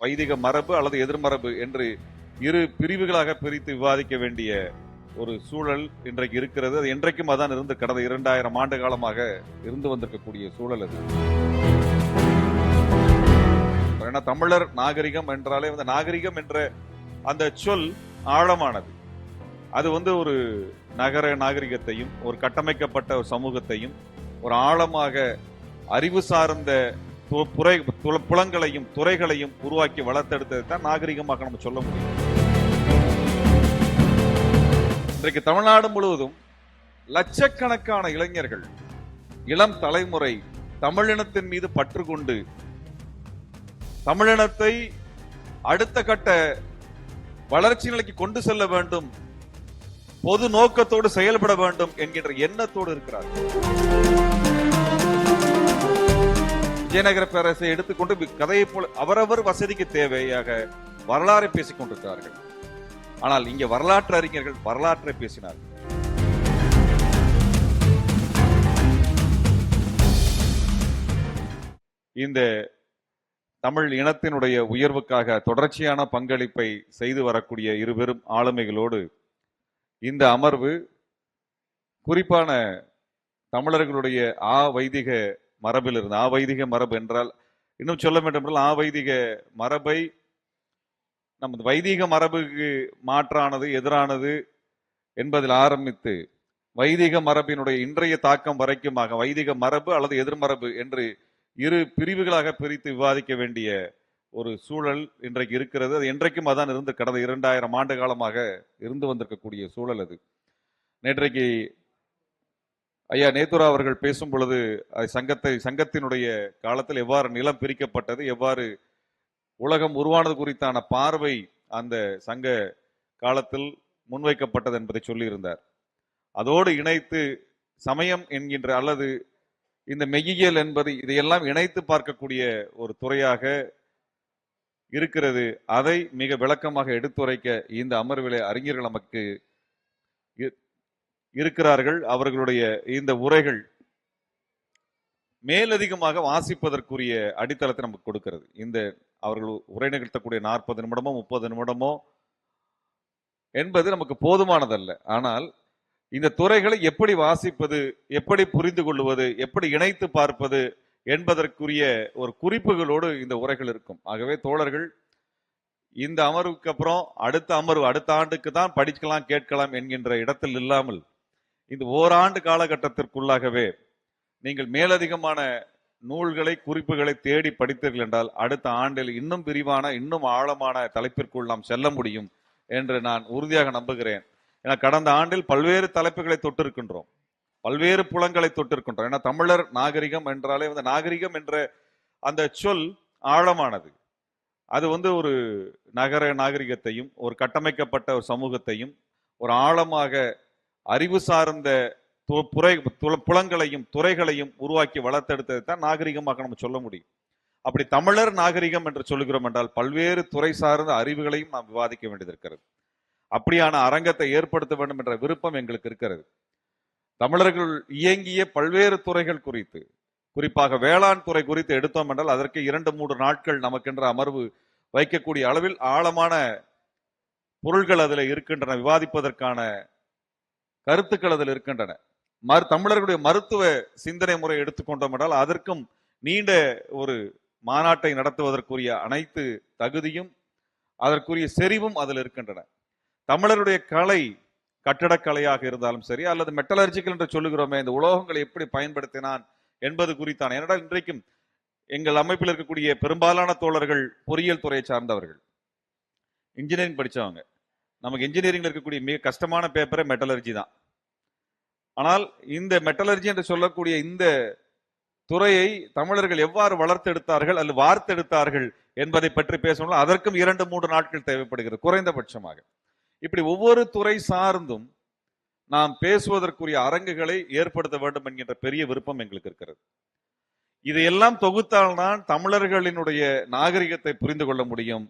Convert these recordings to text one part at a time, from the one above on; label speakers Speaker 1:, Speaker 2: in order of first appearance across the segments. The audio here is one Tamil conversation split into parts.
Speaker 1: வைதிக மரபு அல்லது எதிர்மரபு என்று இரு பிரிவுகளாக பிரித்து விவாதிக்க வேண்டிய ஒரு சூழல் இன்றைக்கு இருக்கிறது. அது என்றைக்கும் அதான் இருந்து கடந்த இரண்டாயிரம் ஆண்டு காலமாக இருந்து வந்திருக்கக்கூடிய சூழல் அது. ஏன்னா தமிழர் நாகரிகம் என்றாலே வந்து நாகரிகம் என்ற அந்த சொல் ஆழமானது. அது வந்து ஒரு நகர நாகரிகத்தையும் ஒரு கட்டமைக்கப்பட்ட ஒரு சமூகத்தையும் ஒரு ஆழமாக அறிவு சார்ந்த துறை புலங்களையும் துறைகளையும் உருவாக்கி வளர்த்தெடுத்ததை தான் நாகரிகமாக நம்ம சொல்ல முடியும். இன்றைக்கு தமிழ்நாடு முழுவதும் லட்சக்கணக்கான இளைஞர்கள் இளம் தலைமுறை தமிழினத்தின் மீது பற்று கொண்டு தமிழினத்தை அடுத்த கட்ட வளர்ச்சி நிலைக்கு கொண்டு செல்ல வேண்டும் பொது நோக்கத்தோடு செயல்பட வேண்டும் என்கின்ற எண்ணத்தோடு இருக்கிறார்கள். விஜயநகர பேரரசை எடுத்துக்கொண்டு கதையை போல அவரவர் வசதிக்கு தேவையாக வரலாறை பேசிக் கொண்டிருக்கிறார்கள். ஆனால் இங்கே வரலாற்று அறிஞர்கள் வரலாற்றை பேசினார்கள். இந்த தமிழ் இனத்தினுடைய உயர்வுக்காக தொடர்ச்சியான பங்களிப்பை செய்து வரக்கூடிய இருவரும் ஆளுமைகளோடு இந்த அமர்வு குறிப்பான தமிழர்களுடைய ஆ வைதிக மரபில் இருந்து ஆவைதிக மரபு என்றால் இன்னும் சொல்ல வேண்டும் என்றால் ஆவைதிக மரபை நமது வைதிக மரபுக்கு மாற்றானது எதிரானது என்பதில் ஆரம்பித்து வைதிக மரபினுடைய இன்றைய தாக்கம் வரைக்குமாக வைதிக மரபு அல்லது எதிர்மரபு என்று இரு பிரிவுகளாக பிரித்து விவாதிக்க வேண்டிய ஒரு சூழல் இன்றைக்கு இருக்கிறது. அது என்றைக்கும் அதான் இருந்து கடந்த இரண்டாயிரம் ஆண்டு காலமாக இருந்து வந்திருக்கக்கூடிய சூழல் அது. நேற்றைக்கு ஐயா நேத்துரா அவர்கள் பேசும் பொழுது அது சங்கத்தை சங்கத்தினுடைய காலத்தில் எவ்வாறு நிலம் பிரிக்கப்பட்டது எவ்வாறு உலகம் உருவானது குறித்தான பார்வை அந்த சங்க காலத்தில் முன்வைக்கப்பட்டது என்பதை சொல்லியிருந்தார். அதோடு இணைத்து சமயம் என்கின்ற அல்லது இந்த மெய்யியல் என்பது இதையெல்லாம் இணைத்து பார்க்கக்கூடிய ஒரு துறையாக இருக்கிறது. அதை மிக விளக்கமாக எடுத்துரைக்க இந்த அமர்விலே அறிஞர்கள் நமக்கு இருக்கிறார்கள் அவர்களுடைய இந்த உரைகள் மேலதிகமாக வாசிப்பதற்குரிய அடித்தளத்தை நமக்கு கொடுக்கிறது. இந்த அவர்கள் உரை நிகழ்த்தக்கூடிய நாற்பது நிமிடமோ முப்பது நிமிடமோ என்பது நமக்கு போதுமானதல்ல. ஆனால் இந்த துறைகளை எப்படி வாசிப்பது எப்படி புரிந்து கொள்வது எப்படி இணைத்து பார்ப்பது என்பதற்குரிய ஒரு குறிப்புகளோடு இந்த உரைகள் இருக்கும். ஆகவே தோழர்கள் இந்த அமர்வுக்கு அப்புறம் அடுத்த அமர்வு அடுத்த ஆண்டுக்கு தான் படிக்கலாம் கேட்கலாம் என்கின்ற இடத்தில் இல்லாமல் இந்த ஓராண்டு காலகட்டத்திற்குள்ளாகவே நீங்கள் மேலதிகமான நூல்களை குறிப்புகளை தேடி படித்தீர்கள் என்றால் அடுத்த ஆண்டில் இன்னும் விரிவான இன்னும் ஆழமான தலைப்பிற்குள் நாம் செல்ல முடியும் என்று நான் உறுதியாக நம்புகிறேன். ஏன்னா கடந்த ஆண்டில் பல்வேறு தலைப்புகளை தொட்டிருக்கின்றோம். பல்வேறு புலங்களை தொட்டிருக்கின்றோம். ஏன்னா தமிழர் நாகரிகம் என்றாலே வந்து நாகரிகம் என்ற அந்த சொல் ஆழமானது. அது வந்து ஒரு நகர நாகரிகத்தையும் ஒரு கட்டமைக்கப்பட்ட ஒரு சமூகத்தையும் ஒரு ஆழமாக அறிவு சார்ந்த து- புலங்களையும் துறைகளையும் உருவாக்கி வளர்த்தெடுத்ததை தான் நாகரிகமாக நம்ம சொல்ல முடியும். அப்படி தமிழர் நாகரிகம் என்று சொல்லுகிறோம் என்றால் பல்வேறு துறை சார்ந்த அறிவுகளையும் நாம் விவாதிக்க வேண்டியது இருக்கிறது அப்படியான அரங்கத்தை ஏற்படுத்த வேண்டும் என்ற விருப்பம் எங்களுக்கு இருக்கிறது. தமிழர்கள் இயங்கிய பல்வேறு துறைகள் குறித்து குறிப்பாக வேளாண் துறை குறித்து எடுத்தோம் என்றால் அதற்கு இரண்டு மூன்று நாட்கள் நமக்கென்ற அமர்வு வைக்கக்கூடிய அளவில் ஆழமான பொருள்கள் அதில் இருக்கின்றன. விவாதிப்பதற்கான கருத்துக்கள் அதில் இருக்கின்றன. மறு தமிழர்களுடைய மருத்துவ சிந்தனை முறை எடுத்துக்கொண்டோம் என்றால் அதற்கும் நீண்ட ஒரு மாநாட்டை நடத்துவதற்குரிய அனைத்து தகுதியும் அதற்குரிய செறிவும் அதில் இருக்கின்றன. தமிழருடைய கலை கட்டடக்கலையாக இருந்தாலும் சரி அல்லது மெட்டலர்ஜிக்கல் என்று சொல்லுகிறோமே இந்த உலோகங்களை எப்படி பயன்படுத்தினான் என்பது குறித்தான ஏனென்றால் இன்றைக்கும் எங்கள் அமைப்பில் இருக்கக்கூடிய பெரும்பாலான தோழர்கள் பொறியியல் துறையை சார்ந்தவர்கள். இன்ஜினியரிங் படிச்சவங்க. நமக்கு இன்ஜினியரிங்ல இருக்கக்கூடிய மிக கஷ்டமான பேப்பரே மெட்டலர்ஜி தான். ஆனால் இந்த மெட்டலர்ஜி என்று சொல்லக்கூடிய இந்த துறையை தமிழர்கள் எவ்வாறு வளர்த்தெடுத்தார்கள் அல்லது வார்த்தெடுத்தார்கள் என்பதை பற்றி பேசணும் அதற்கும் இரண்டு மூன்று நாட்கள் தேவைப்படுகிறது குறைந்தபட்சமாக. இப்படி ஒவ்வொரு துறை சார்ந்தும் நாம் பேசுவதற்குரிய அரங்குகளை ஏற்படுத்த வேண்டும் என்கின்ற பெரிய விருப்பம் எங்களுக்கு இருக்கிறது. இதையெல்லாம் தொகுத்தால்தான் தமிழர்களினுடைய நாகரிகத்தை புரிந்து கொள்ள முடியும்.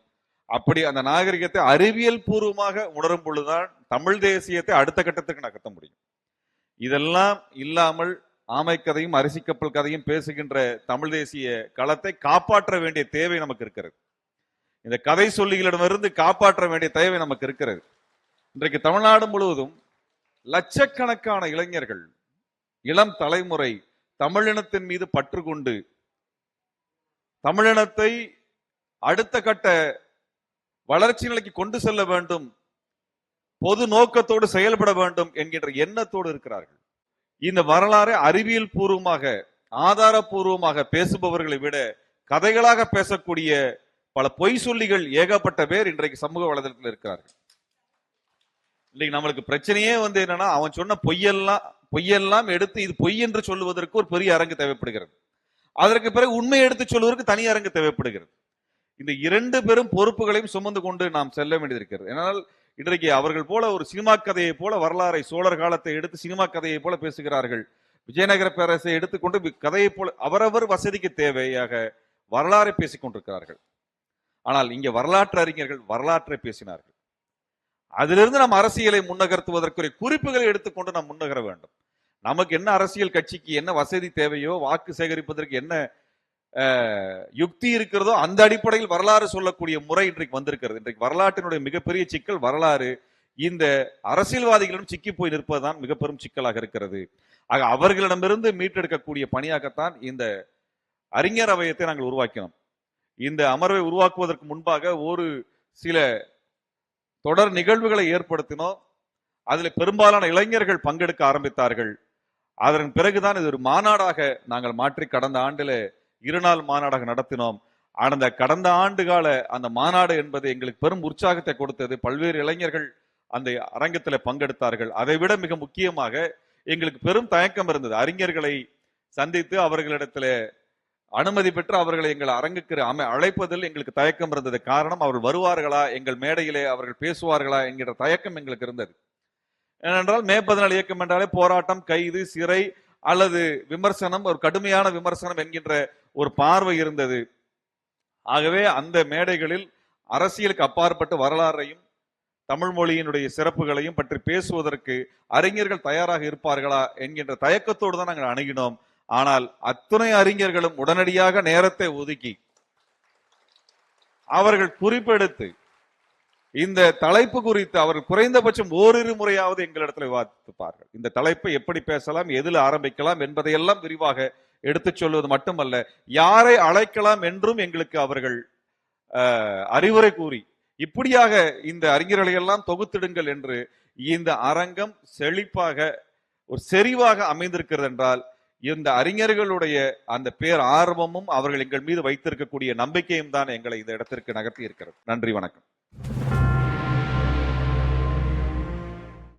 Speaker 1: அப்படி அந்த நாகரிகத்தை அறிவியல் பூர்வமாக உணரும் பொழுதுதான் தமிழ் தேசியத்தை அடுத்த கட்டத்துக்கு நகர்த்த முடியும். இதெல்லாம் இல்லாமல் ஆமை கதையும் அரிசி கப்பல் கதையும் பேசுகின்ற தமிழ் தேசிய களத்தை காப்பாற்ற வேண்டிய தேவை நமக்கு இருக்கிறது. இந்த கதை சொல்லிகளிடமிருந்து காப்பாற்ற வேண்டிய தேவை நமக்கு இருக்கிறது. இன்றைக்கு தமிழ்நாடு முழுவதும் லட்சக்கணக்கான இளைஞர்கள் இளம் தலைமுறை தமிழினத்தின் மீது பற்று கொண்டு தமிழினத்தை அடுத்த கட்ட வளர்ச்சி நிலைக்கு கொண்டு செல்ல வேண்டும் பொது நோக்கத்தோடு செயல்பட வேண்டும் என்கின்ற எண்ணத்தோடு இருக்கிறார்கள். இந்த வரலாறை அறிவியல் பூர்வமாக ஆதாரபூர்வமாக பேசுபவர்களை விட கதைகளாக பேசக்கூடிய பல பொய் சொல்லிகள் ஏகப்பட்ட பேர் இன்றைக்கு சமூக வலைதளத்தில் இருக்கிறார்கள். இன்னைக்கு நம்மளுக்கு பிரச்சனையே வந்து என்னன்னா அவன் சொன்ன பொய்யெல்லாம் பொய்யெல்லாம் எடுத்து இது பொய் என்று சொல்லுவதற்கு ஒரு பெரிய அரங்கு தேவைப்படுகிறது. அதற்கு பிறகு உண்மை எடுத்து சொல்வதற்கு தனி அரங்கு தேவைப்படுகிறது. இந்த இரண்டு பெரும் பொறுப்புகளையும் சுமந்து கொண்டு நாம் செல்ல வேண்டியிருக்கிறது. ஏனால் இன்றைக்கு அவர்கள் போல ஒரு சினிமா கதையை போல வரலாறை சோழர் காலத்தை எடுத்து சினிமா கதையை போல பேசுகிறார்கள். விஜயநகர பேரரசை எடுத்துக்கொண்டு கதையை போல அவரவர் வசதிக்கு தேவையாக வரலாறை பேசிக் கொண்டிருக்கிறார்கள். ஆனால் இங்கே வரலாற்று அறிஞர்கள் வரலாற்றை பேசினார்கள். அதிலிருந்து நாம் அரசியலை முன்னகர்த்துவதற்குரிய குறிப்புகளை எடுத்துக்கொண்டு நாம் முன்னகர வேண்டும். நமக்கு என்ன அரசியல் கட்சிக்கு என்ன வசதி தேவையோ வாக்கு சேகரிப்பதற்கு என்ன யுக்தி இருக்கிறதோ அந்த அடிப்படையில் வரலாறு சொல்லக்கூடிய முறை இன்றைக்கு வந்திருக்கிறது. இன்றைக்கு வரலாற்றினுடைய மிகப்பெரிய சிக்கல் வரலாறு இந்த அரசியல்வாதிகளிடம் சிக்கி போய் நிற்பதுதான் மிக பெரும் சிக்கலாக இருக்கிறது. ஆக அவர்களிடமிருந்து மீட்டெடுக்கக்கூடிய பணியாகத்தான் இந்த அறிஞர் அவையத்தை நாங்கள் உருவாக்கினோம். இந்த அமர்வை உருவாக்குவதற்கு முன்பாக ஒரு சில தொடர் நிகழ்வுகளை ஏற்படுத்தினோம். அதில் பெரும்பாலான இளைஞர்கள் பங்கெடுக்க ஆரம்பித்தார்கள். அதன் பிறகுதான் இது ஒரு மாநாடாக நாங்கள் மாற்றி கடந்த ஆண்டில் இருநாள் மாநாடாக நடத்தினோம். அந்த கடந்த ஆண்டு கால அந்த மாநாடு என்பது எங்களுக்கு பெரும் உற்சாகத்தை கொடுத்தது. பல்வேறு இளைஞர்கள் அந்த அரங்கத்தில் பங்கெடுத்தார்கள். அதை விட மிக முக்கியமாக எங்களுக்கு பெரும் தயக்கம் இருந்தது. அறிஞர்களை சந்தித்து அவர்களிடத்துல அனுமதி பெற்று அவர்களை எங்கள் அரங்குக்கு அமை அழைப்பதில் எங்களுக்கு தயக்கம் இருந்தது. காரணம் அவர்கள் வருவார்களா? எங்கள் மேடையிலே அவர்கள் பேசுவார்களா? என்கிற தயக்கம் எங்களுக்கு இருந்தது. ஏனென்றால் மே பதினாலு இயக்கம் என்றாலே போராட்டம் கைது சிறை அல்லது விமர்சனம் ஒரு கடுமையான விமர்சனம் என்கின்ற ஒரு பார்வை இருந்தது. ஆகவே அந்த மேடைகளில் அரசியலுக்கு அப்பாற்பட்டு வரலாறையும் தமிழ் மொழியினுடைய சிறப்புகளையும் பற்றி பேசுவதற்கு அறிஞர்கள் தயாராக இருப்பார்களா என்கின்ற தயக்கத்தோடு தான் நாங்கள் அணுகினோம். ஆனால் அத்துணை அறிஞர்களும் உடனடியாக நேரத்தை ஒதுக்கி அவர்கள் குறிப்பெடுத்து இந்த தலைப்பு குறித்து அவர்கள் குறைந்தபட்சம் ஓரிரு முறையாவது எங்களிடத்தில் விவாதித்துப்பார்கள் இந்த தலைப்பை எப்படி பேசலாம் எதில் ஆரம்பிக்கலாம் என்பதையெல்லாம் விரிவாக எடுத்துச் சொல்வது மட்டுமல்ல யாரை அழைக்கலாம் என்றும் எங்களுக்கு அவர்கள் அறிவுரை கூறி இப்படியாக இந்த அறிஞர்களை எல்லாம் தொகுத்திடுங்கள் என்று இந்த அரங்கம் செழிப்பாக ஒரு செறிவாக அமைந்திருக்கிறது என்றால் இந்த அறிஞர்களுடைய அந்த பேர் ஆர்வமும் அவர்கள் எங்கள் மீது வைத்திருக்கக்கூடிய நம்பிக்கையும் தான் எங்களை இந்த இடத்திற்கு நகர்த்தி இருக்கிறது. நன்றி வணக்கம்.